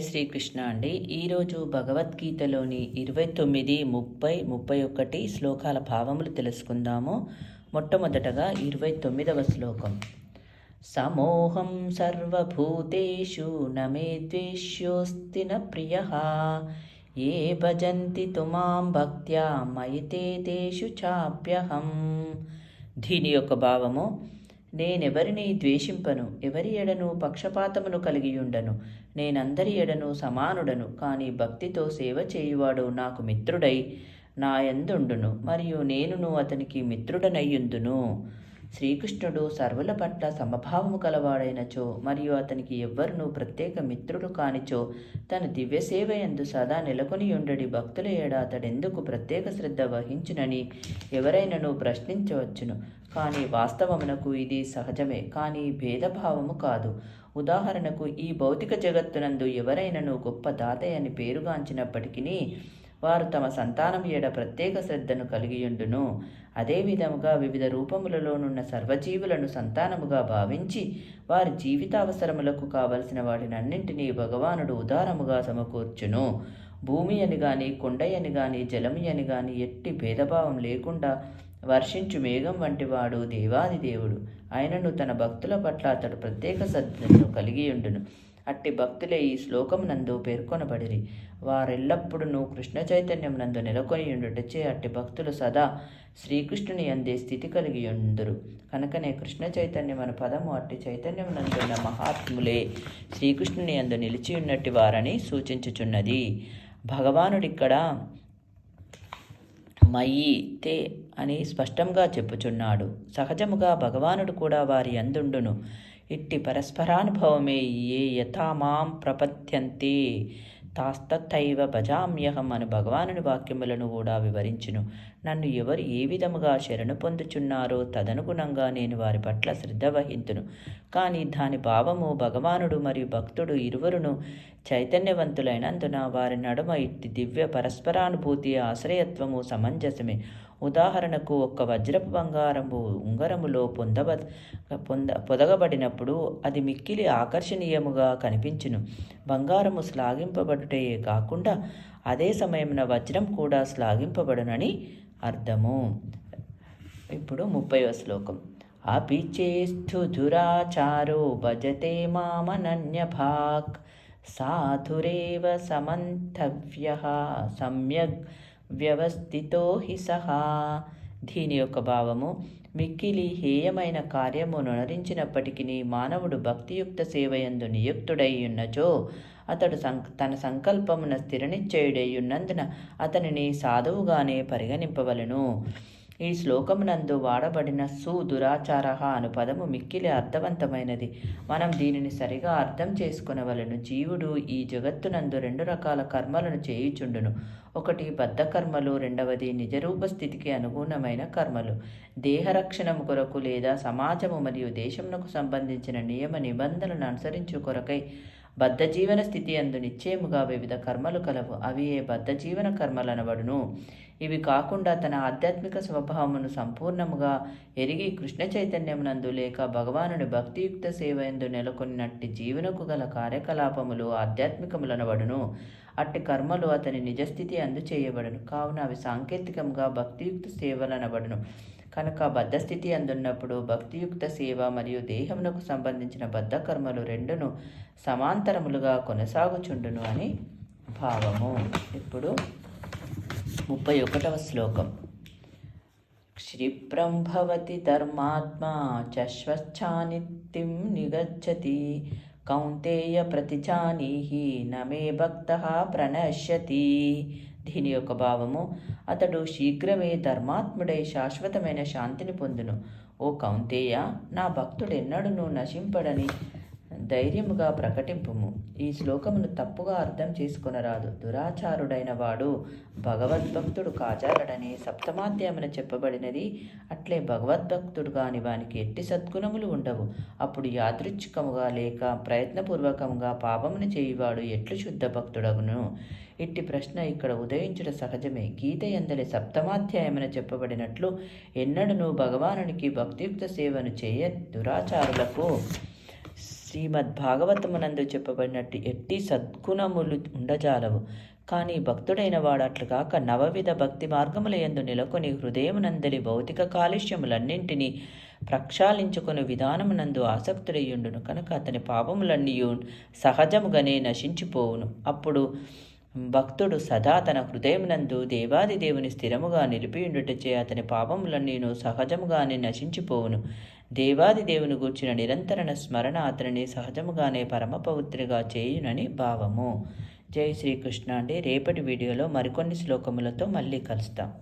శ్రీకృష్ణ అండి. ఈరోజు భగవద్గీతలోని ఇరవై తొమ్మిది ముప్పై ముప్పై ఒకటి శ్లోకాల భావములు తెలుసుకుందాము. మొట్టమొదటగా ఇరవై తొమ్మిదవ శ్లోకం. సమోహం సర్వభూతేషు నమే ద్వేష్యోస్తి న ప్రియ. ఏ భజంతి తుమాం భక్త్యా మయితే తేషు చాప్యహం. దీని యొక్క భావము నేనెవరిని ద్వేషింపను? ఎవరి ఎడను పక్షపాతమును కలిగి ఉండను నేనందరి ఎడను సమానుడను కానీ భక్తితో సేవ చేయువాడు నాకు మిత్రుడై నా యందుండును మరియు నేనును అతనికి మిత్రుడనయ్యుందును. శ్రీకృష్ణుడు సర్వుల పట్ల సమభావము కలవాడైనచో మరియు అతనికి ఎవ్వరునూ ప్రత్యేక మిత్రులు కానిచో తన దివ్య సేవ ఎందు సదా నెలకొని ఉండడి భక్తుల ఏడ అతడెందుకు ప్రత్యేక శ్రద్ధ వహించునని ఎవరైనను ప్రశ్నించవచ్చును. కానీ వాస్తవమునకు ఇది సహజమే కానీ భేదభావము కాదు. ఉదాహరణకు ఈ భౌతిక జగత్తునందు ఎవరైనను గొప్ప దాతయ్య అని పేరుగాంచినప్పటికీ వారు తమ సంతానం ఏడ ప్రత్యేక శ్రద్ధను కలిగియుండును అదేవిధముగా వివిధ రూపములలోనున్న సర్వజీవులను సంతానముగా భావించి వారి జీవితావసరములకు కావలసిన వాటినన్నింటినీ భగవానుడు ఉదారముగా సమకూర్చును. భూమి అని గాని కొండయని గాని జలమి అని గాని ఎట్టి భేదభావం లేకుండా వర్షించు మేఘం వంటివాడు దేవాది దేవుడు. ఆయనను తన భక్తుల పట్ల అతడు ప్రత్యేక శ్రద్ధను కలిగి ఉండును అట్టి భక్తులే ఈ శ్లోకమునందు పేర్కొనబడిరి. వారెల్లప్పుడూ కృష్ణ చైతన్యం నందు నెలకొని ఉండుటచే అట్టి భక్తులు సదా శ్రీకృష్ణుని అందే స్థితి కలిగి ఉందురు. కనుకనే కృష్ణ చైతన్యం అనే పదము అట్టి చైతన్యం నందున్న మహాత్ములే శ్రీకృష్ణుని అందు నిలిచి ఉన్నట్టి వారని సూచించుచున్నది. భగవానుడిక్కడ మయి తే అని స్పష్టంగా చెప్పుచున్నాడు. సహజముగా భగవానుడు కూడా వారి అందుండును. ఇట్టి పరస్పరానుభవమే ఏ యథామాం ప్రపద్యంతే. తాస్తైవ భజామ్యహం అని భగవానుని వాక్యములను కూడా వివరించును. నన్ను ఎవరు ఏ విధముగా శరణు పొందుచున్నారో తదనుగుణంగా నేను వారి పట్ల శ్రద్ధ వహింతును. కానీ దాని భావము భగవానుడు మరియు భక్తుడు ఇరువురును చైతన్యవంతులైనందున వారి నడుమ ఇట్టి దివ్య పరస్పరానుభూతి ఆశ్రయత్వము సమంజసమే. ఉదాహరణకు ఒక్క వజ్రపు బంగారము ఉంగరములో పొందబ పొంద పొదగబడినప్పుడు అది మిక్కిలి ఆకర్షణీయముగా కనిపించును. బంగారము శ్లాఘింపబడుటే కాకుండా అదే సమయమున వజ్రం కూడా శ్లాఘింపబడునని అర్థము. ఇప్పుడు ముప్పైవ శ్లోకం. అపి చేస్తు దురాచారో భజతే మామనన్యభాక్ సాధురేవ సమంతవ్య సమ్యగ్ వ్యవస్థితో హి సహా. దీని యొక్క భావము మిక్కిలి హేయమైన కార్యమును నరించినప్పటికీ మానవుడు భక్తియుక్త సేవయందు నియుక్తుడై ఉన్నచో అతడు సం తన సంకల్పమున స్థిరనిశ్చయుడై ఉన్నందున అతనిని సాధువుగానే పరిగణింపవలను. ఈ శ్లోకమునందు వాడబడిన సు దురాచార అను పదము మిక్కిలి అర్థవంతమైనది. మనం దీనిని సరిగా అర్థం చేసుకునవలను. జీవుడు ఈ జగత్తునందు రెండు రకాల కర్మలను చేయుచుండును. ఒకటి బద్ధ కర్మలు రెండవది నిజరూప స్థితికి అనుగుణమైన కర్మలు. దేహరక్షణము కొరకు లేదా సమాజము మరియు దేశమునకు సంబంధించిన నియమ నిబంధనలను అనుసరించు కొరకై బద్ధ జీవన స్థితి అందు నిశ్చయముగా వివిధ కర్మలు కలవు. అవి ఏ బద్ధ జీవన కర్మలనబడును? ఇవి కాకుండా తన ఆధ్యాత్మిక స్వభావమును సంపూర్ణముగా ఎరిగి కృష్ణ చైతన్యమునందు లేక భగవానుని భక్తియుక్త సేవ ఎందు నెలకొన్నట్టి జీవనకు గల కార్యకలాపములు ఆధ్యాత్మికములనబడును అట్టి కర్మలు అతని నిజస్థితి అందు చేయబడును. కావున అవి సాంకేతికంగా భక్తియుక్త సేవలనబడును కనుక బద్ధస్థితి అందున్నప్పుడు భక్తియుక్త సేవ మరియు దేహమునకు సంబంధించిన బద్ధ కర్మలు రెండును సమాంతరములుగా కొనసాగుచుండును అని భావము. ఇప్పుడు ముప్పై ఒకటవ శ్లోకం. క్షిప్రం భవతి ధర్మాత్మా చశ్వచ్ఛానిత్యం నిగచ్చతి కౌంతేయ ప్రతిచానీహి నమే భక్త ప్రణశ్యతి. దీని యొక్క భావము అతడు శీఘ్రమే ధర్మాత్ముడై శాశ్వతమైన శాంతిని పొందును. ఓ కౌంతేయ నా భక్తుడెన్నడూ నశింపడని ధైర్యముగా ప్రకటింపుము. ఈ శ్లోకమును తప్పుగా అర్థం చేసుకొనరాదు. దురాచారుడైన వాడు భగవద్భక్తుడు కాజాలడని సప్తమాధ్యాయమున చెప్పబడినది. అట్లే భగవద్భక్తుడు కాని వానికి ఎట్టి సద్గుణములు ఉండవు. అప్పుడు యాదృచ్ఛికముగా లేక ప్రయత్నపూర్వకంగా పాపమును చేయువాడు ఎట్లు శుద్ధ భక్తుడగును ఇట్టి ప్రశ్న ఇక్కడ ఉదయించుట సహజమే. గీత ఎందలి సప్తమాధ్యాయమున చెప్పబడినట్లు ఎన్నడను భగవానునికి భక్తియుక్త సేవను చేయ దురాచారులకు శ్రీమద్ భాగవతమునందు చెప్పబడినట్టు ఎట్టి సద్గుణములు ఉండజాలవు. కానీ భక్తుడైన వాడు అట్లు కాక నవవిధ భక్తి మార్గముల యందు నెలకొని హృదయమునందలి భౌతిక కాలుష్యములన్నింటినీ ప్రక్షాళించుకుని విధానమునందు ఆసక్తుడయ్యుండును. కనుక అతని పాపములన్నీ సహజముగానే నశించిపోవును. అప్పుడు భక్తుడు సదా తన హృదయమునందు దేవాది దేవుని స్థిరముగా నిలిపియుండుటచే అతని పాపములన్నీను సహజముగానే నశించిపోవును. దేవాది దేవుని గూర్చిన నిరంతరణ స్మరణ అతనిని సహజముగానే పరమ పవిత్రిగా చేయునని భావము. జై శ్రీకృష్ణ అండి. రేపటి వీడియోలో మరికొన్ని శ్లోకములతో మళ్ళీ కలుస్తాం.